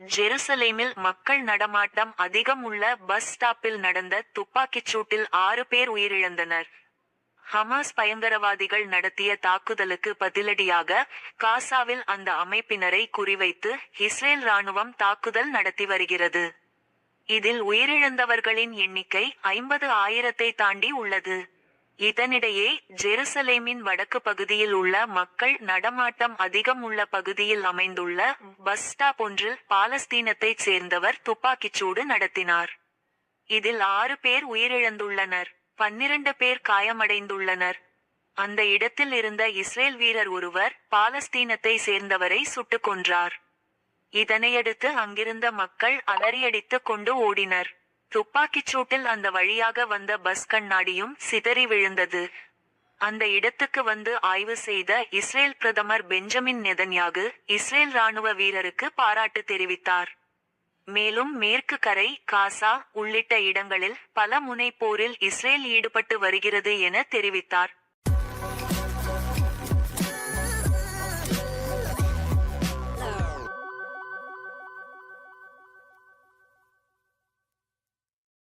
ஜெருசலேமில் மக்கள் நடமாட்டம் அதிகம் உள்ள பஸ் ஸ்டாப்பில் நடந்த துப்பாக்கிச் சூட்டில் ஆறு பேர் உயிரிழந்தனர். ஹமாஸ் பயங்கரவாதிகள் நடத்திய தாக்குதலுக்கு பதிலடியாக காசாவில் அந்த அமைப்பினரை குறிவைத்து இஸ்ரேல் ராணுவம் தாக்குதல் நடத்தி வருகிறது. இதில் உயிரிழந்தவர்களின் எண்ணிக்கை ஐம்பது ஆயிரத்தை தாண்டி உள்ளது. இதனிடையே ஜெருசலேமின் வடக்கு பகுதியில் உள்ள மக்கள் நடமாட்டம் அதிகம் உள்ள பகுதியில் அமைந்துள்ள பஸ் ஸ்டாப் ஒன்றில் பாலஸ்தீனத்தைச் சேர்ந்தவர் துப்பாக்கிச்சூடு நடத்தினார். இதில் ஆறு பேர் உயிரிழந்துள்ளனர் பன்னிரண்டு பேர் காயமடைந்துள்ளனர். அந்த இடத்தில் இருந்த இஸ்ரேல் வீரர் ஒருவர் பாலஸ்தீனத்தை சேர்ந்தவரை சுட்டுக் கொன்றார். இதனையடுத்து அங்கிருந்த மக்கள் அலறியடித்துக் கொண்டு ஓடினர். துப்பாக்கிச் சூட்டில் அந்த வழியாக வந்த பஸ் கண்ணாடியும் சிதறி விழுந்தது. அந்த இடத்துக்கு வந்து ஆய்வு செய்த இஸ்ரேல் பிரதமர் பெஞ்சமின் நெதன்யாகு இஸ்ரேல் ராணுவ வீரருக்கு பாராட்டு தெரிவித்தார். மேலும் மேற்கு கரை காசா உள்ளிட்ட இடங்களில் பல முனைப்போரில் இஸ்ரேல் ஈடுபட்டு வருகிறது என தெரிவித்தார்.